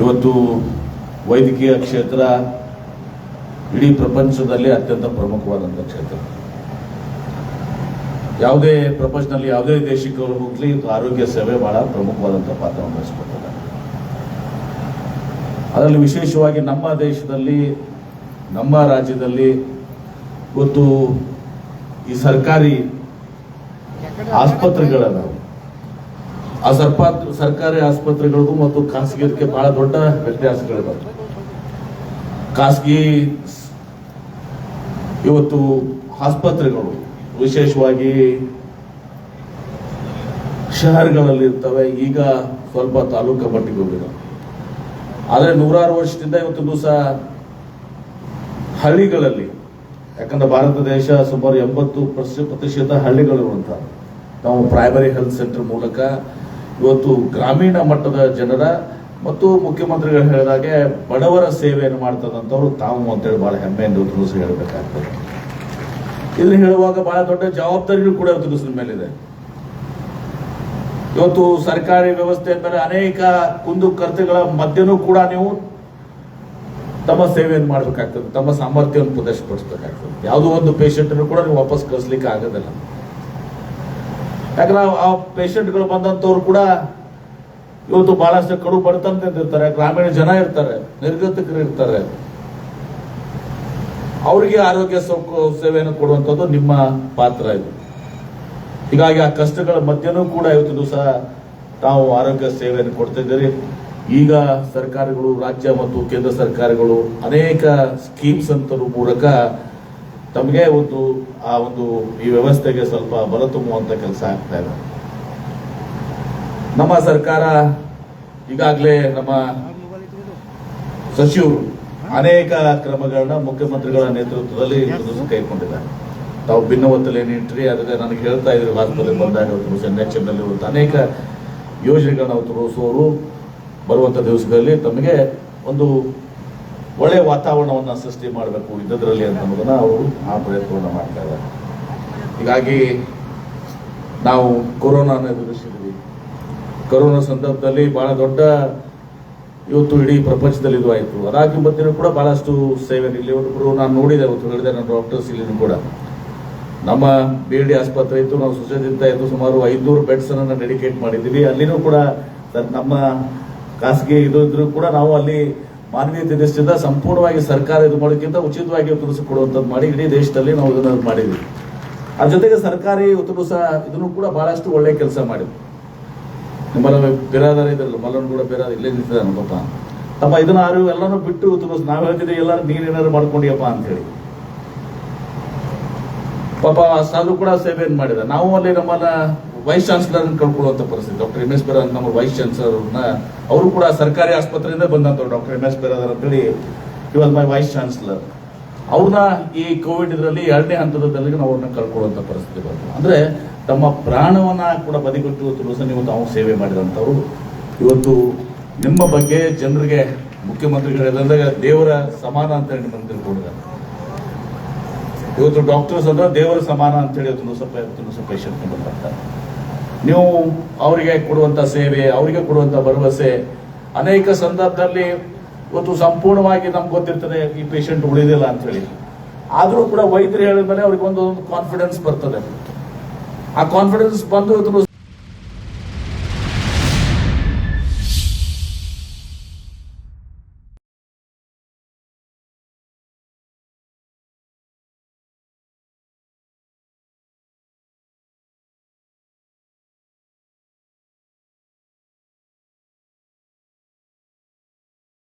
ಇವತ್ತು ವೈದ್ಯಕೀಯ ಕ್ಷೇತ್ರ ಇಡೀ ಪ್ರಪಂಚದಲ್ಲಿ ಅತ್ಯಂತ ಪ್ರಮುಖವಾದಂಥ ಕ್ಷೇತ್ರ. ಯಾವುದೇ ಪ್ರಪಂಚದಲ್ಲಿ ಯಾವುದೇ ದೇಶಕ್ಕೆ ಹೋಗ್ಲಿ ಆರೋಗ್ಯ ಸೇವೆ ಬಹಳ ಪ್ರಮುಖವಾದಂಥ ಪಾತ್ರವನ್ನು ವಹಿಸ್ಕೊಳ್ತದೆ. ಅದರಲ್ಲಿ ವಿಶೇಷವಾಗಿ ನಮ್ಮ ದೇಶದಲ್ಲಿ, ನಮ್ಮ ರಾಜ್ಯದಲ್ಲಿ ಇವತ್ತು ಈ ಸರ್ಕಾರಿ ಆಸ್ಪತ್ರೆಗಳದಾವೆ ಆ ಸರ್ಪಾತ್ ಸರ್ಕಾರಿ ಆಸ್ಪತ್ರೆಗಳಿಗೂ ಮತ್ತು ಖಾಸಗಿದಕ್ಕೆ ಬಹಳ ದೊಡ್ಡ ವ್ಯತ್ಯಾಸಗಳಿವೆ ಖಾಸಗಿ ಇವತ್ತು ಆಸ್ಪತ್ರೆಗಳು ವಿಶೇಷವಾಗಿ ಶಹರ್ಗಳಲ್ಲಿ ಇರ್ತವೆ, ಈಗ ಸ್ವಲ್ಪ ತಾಲೂಕು ಮಟ್ಟಿಗೆ ಹೋಗಿವೆ ಆದರೆ ನೂರಾರು ವರ್ಷದಿಂದ ಇವತ್ತು ದಿವಸ ಹಳ್ಳಿಗಳಲ್ಲಿ, ಯಾಕಂದ್ರೆ ಭಾರತ ದೇಶ ಸುಮಾರು ಎಂಬತ್ತು ಪ್ರತಿ- ಪ್ರತಿಶತ ಹಳ್ಳಿಗಳಿರುವಂತಹ ನಾವು ಪ್ರೈಮರಿ ಹೆಲ್ತ್ ಸೆಂಟರ್ ಮೂಲಕ ಇವತ್ತು ಗ್ರಾಮೀಣ ಮಟ್ಟದ ಜನರ ಮತ್ತು ಮುಖ್ಯಮಂತ್ರಿಗಳು ಹೇಳಿದಾಗೆ ಬಡವರ ಸೇವೆಯನ್ನು ಮಾಡ್ತದಂಥವ್ರು ತಾವು ಅಂತೇಳಿ ಬಹಳ ಹೆಮ್ಮೆಯಿಂದ ತಿಳಿಸಿ ಹೇಳಬೇಕಾಗ್ತದೆ. ಇಲ್ಲಿ ಹೇಳುವಾಗ ಬಹಳ ದೊಡ್ಡ ಜವಾಬ್ದಾರಿಗಳು ಕೂಡ ತಿಳಿಸಿದ ಮೇಲಿದೆ. ಇವತ್ತು ಸರ್ಕಾರಿ ವ್ಯವಸ್ಥೆ ಮೇಲೆ ಅನೇಕ ಕುಂದು ಕರ್ತಗಳ ಮಧ್ಯನೂ ಕೂಡ ನೀವು ತಮ್ಮ ಸೇವೆಯನ್ನು ಮಾಡಬೇಕಾಗ್ತದೆ, ತಮ್ಮ ಸಾಮರ್ಥ್ಯವನ್ನು ಪ್ರದರ್ಶಪಡಿಸಬೇಕಾಗ್ತದೆ ಯಾವುದೋ ಒಂದು ಪೇಷಂಟ್ ಕೂಡ ನೀವು ವಾಪಸ್ ಕಳಿಸ್ಲಿಕ್ಕೆ ಆಗೋದಿಲ್ಲ. ಯಾಕಂದ್ರೆ ಆ ಪೇಷಂಟ್ಗಳು ಬಂದಂತವ್ರು ಕೂಡ ಇವತ್ತು ಬಹಳಷ್ಟು ಕಡು ಬಡತನದಿಂದ ಇರ್ತಾರೆ, ಗ್ರಾಮೀಣ ಜನ ಇರ್ತಾರೆ, ನಿರ್ಗತಿಕರು ಇರ್ತಾರೆ. ಅವರಿಗೆ ಆರೋಗ್ಯ ಸೌಕ ಸೇವೆಯನ್ನು ಕೊಡುವಂಥದ್ದು ನಿಮ್ಮ ಪಾತ್ರ ಇದು. ಹೀಗಾಗಿ ಆ ಕಷ್ಟಗಳ ಮಧ್ಯನೂ ಕೂಡ ಇವತ್ತು ದಿವಸ ತಾವು ಆರೋಗ್ಯ ಸೇವೆಯನ್ನು ಕೊಡ್ತಿದ್ದೀರಿ ಈಗ ಸರ್ಕಾರಗಳು, ರಾಜ್ಯ ಮತ್ತು ಕೇಂದ್ರ ಸರ್ಕಾರಗಳು ಅನೇಕ ಸ್ಕೀಮ್ಸ್ ಅಂತ ಮೂಲಕ ತಮಗೆ ಒಂದು, ಆ ಒಂದು ಈ ವ್ಯವಸ್ಥೆಗೆ ಸ್ವಲ್ಪ ಬಲ ತುಂಬುವಂತ ಕೆಲಸ ಆಗ್ತಾ ಇದೆ. ನಮ್ಮ ಸರ್ಕಾರ ಈಗಾಗಲೇ ನಮ್ಮ ಸಚಿವರು ಅನೇಕ ಕ್ರಮಗಳನ್ನ ಮುಖ್ಯಮಂತ್ರಿಗಳ ನೇತೃತ್ವದಲ್ಲಿ ಕೈಗೊಂಡಿದ್ದಾರೆ. ತಾವು ಭಿನ್ನವತ್ತಲ್ಲಿ ಏನಿಟ್ರಿ ಅದಕ್ಕೆ ನನಗೆ ಹೇಳ್ತಾ ಇದ್ರು, ಭಾರತದಲ್ಲಿ ಬಂದಾಗ ನೆಚ್ಚಿನಲ್ಲಿ ಅನೇಕ ಯೋಜನೆಗಳನ್ನ ತೋರಿಸುವವರು ಬರುವಂತ ದಿವಸದಲ್ಲಿ ತಮಗೆ ಒಂದು ಒಳ್ಳೆಯ ವಾತಾವರಣವನ್ನು ಸೃಷ್ಟಿ ಮಾಡಬೇಕು ಇದ್ದದ್ರಲ್ಲಿ ಅಂತ ಅವರು ಆ ಪ್ರಯತ್ನವನ್ನು ಮಾಡ್ತಾ ಇದ್ದಾರೆ. ಹೀಗಾಗಿ ನಾವು ಕೊರೋನಾನ ಎದುರಿಸಿದ್ವಿ. ಕೊರೋನಾ ಸಂದರ್ಭದಲ್ಲಿ ಬಹಳ ದೊಡ್ಡ ಇವತ್ತು ಇಡೀ ಪ್ರಪಂಚದಲ್ಲಿ ಇದು ಆಯಿತು. ಅದಾಗಿ ಮಧ್ಯೆ ಕೂಡ ಬಹಳಷ್ಟು ಸೇವೆ ಇಲ್ಲಿ ಒಬ್ಬರು ನಾನು ನೋಡಿದೆ ಇವತ್ತು ಹೇಳಿದೆ ನನ್ನ ಡಾಕ್ಟರ್ಸ್ ಇಲ್ಲಿ ಕೂಡ. ನಮ್ಮ ಬಿ ಡಿ ಆಸ್ಪತ್ರೆ ಇತ್ತು, ನಾವು ಸುಸಜ್ಜಿತ ಇತ್ತು ಸುಮಾರು ಐದುನೂರು ಬೆಡ್ಸ್ ಅನ್ನು ಡೆಡಿಕೇಟ್ ಮಾಡಿದ್ದೀವಿ. ಅಲ್ಲಿನೂ ಕೂಡ ನಮ್ಮ ಖಾಸಗಿ ಇದು ಇದ್ರೂ ಕೂಡ ನಾವು ಅಲ್ಲಿ ಮಾನವೀಯತೆ ದೃಷ್ಟಿಯಿಂದ ಸಂಪೂರ್ಣವಾಗಿ ಸರ್ಕಾರ ಇದು ಮಾಡೋಕ್ಕಿಂತ ಉಚಿತವಾಗಿ ಕೊಡುವಂಥದ್ದು ಮಾಡಿ ಇಡೀ ದೇಶದಲ್ಲಿ ನಾವು ಇದನ್ನು ಮಾಡಿದ್ವಿ. ಅದ್ರ ಜೊತೆಗೆ ಸರ್ಕಾರಿ ಉತ್ತಮ ಇದನ್ನು ಕೂಡ ಬಹಳಷ್ಟು ಒಳ್ಳೆ ಕೆಲಸ ಮಾಡಿದ್ವಿ. ನಿಮ್ಮಲ್ಲ ಬಿರಾದಾರ ಇದ್ರಲ್ಲ ಮಲ್ಲನ್ ಕೂಡ ಬೇರೆ ಇಲ್ಲೇ ನಿಂತಿದ್ದಾರೆ ನಮ್ಮ ತಮ್ಮ ಇದನ್ನ ಅರಿವು ಎಲ್ಲಾನು ಬಿಟ್ಟು ಇವತ್ತು ನಾವು ಹೇಳ್ತಿದ್ದೆ ಎಲ್ಲರೂ ನೀನೇನಾದ್ರು ಮಾಡ್ಕೊಂಡಿಯಪ್ಪ ಅಂತ ಹೇಳಿ ಪಾಪ ಸಾಧು ಕೂಡ ಸೇವೆಯನ್ನು ಮಾಡಿದ? ನಾವು ಅಲ್ಲಿ ನಮ್ಮನ್ನ ವೈಸ್ ಚಾನ್ಸಲರ್ ಕಳ್ಕೊಳ್ಳುವಂತ ಪರಿಸ್ಥಿತಿ. ಡಾಕ್ಟರ್ ಎಂ ಎಸ್ ಬೇರ ನಮ್ಮ ವೈಸ್ ಚಾನ್ಸಲರ್ ಅವರು ಕೂಡ ಸರ್ಕಾರಿ ಆಸ್ಪತ್ರೆಯಿಂದ ಬಂದಂತವ್ರು ಡಾಕ್ಟರ್ ಎಂ ಎಸ್ ಬೇರಾದರ್ ಅಂತೇಳಿ ಇವಾಗ ಮೈ ವೈಸ್ ಚಾನ್ಸಲರ್ ಅವ್ರನ್ನ ಈ ಕೋವಿಡ್ ಇದರಲ್ಲಿ ಎರಡನೇ ಹಂತದಲ್ಲಿ ನಾವು ಅವ್ರನ್ನ ಕಳ್ಕೊಳ್ಳುವಂತ ಪರಿಸ್ಥಿತಿ ಬಂತು. ಅಂದ್ರೆ ತಮ್ಮ ಪ್ರಾಣವನ್ನ ಕೂಡ ಬದಿಗೊಟ್ಟು ಇವತ್ತು ಅವ್ರು ಸೇವೆ ಮಾಡಿದಂಥವ್ರು. ಇವತ್ತು ನಿಮ್ಮ ಬಗ್ಗೆ ಜನರಿಗೆ ಮುಖ್ಯಮಂತ್ರಿಗಳು ಹೇಳಿದಾಗ ದೇವರ ಸಮಾನ ಅಂತ ಹೇಳಿ ನಿಮ್ಮನ್ನು ತಿಳ್ಕೊಂಡಿದ್ದಾರೆ. ಇವತ್ತು ಡಾಕ್ಟರ್ಸ್ ಅಂದ್ರೆ ದೇವರ ಸಮಾನ ಅಂತ ಹೇಳಿ ಇವತ್ತು ಸ್ವಲ್ಪ ಇವತ್ತು ಸ್ವಲ್ಪ ಪೇಷಂಟ್ ಬರ್ತಾರೆ. ನೀವು ಅವರಿಗೆ ಕೊಡುವಂತ ಸೇವೆ, ಅವರಿಗೆ ಕೊಡುವಂತ ಭರವಸೆ. ಅನೇಕ ಸಂದರ್ಭದಲ್ಲಿ ಇವತ್ತು ಸಂಪೂರ್ಣವಾಗಿ ನಮ್ಗೆ ಗೊತ್ತಿರ್ತದೆ, ಈ ಪೇಷಂಟ್ ಉಳಿದಿಲ್ಲ ಅಂತ ಹೇಳಿ ಆದ್ರೂ ಕೂಡ ವೈದ್ಯರು ಹೇಳಿದ ಮೇಲೆ ಅವ್ರಿಗೆ ಒಂದು ಕಾನ್ಫಿಡೆನ್ಸ್ ಬರ್ತದೆ. ಆ ಕಾನ್ಫಿಡೆನ್ಸ್ ಬಂದು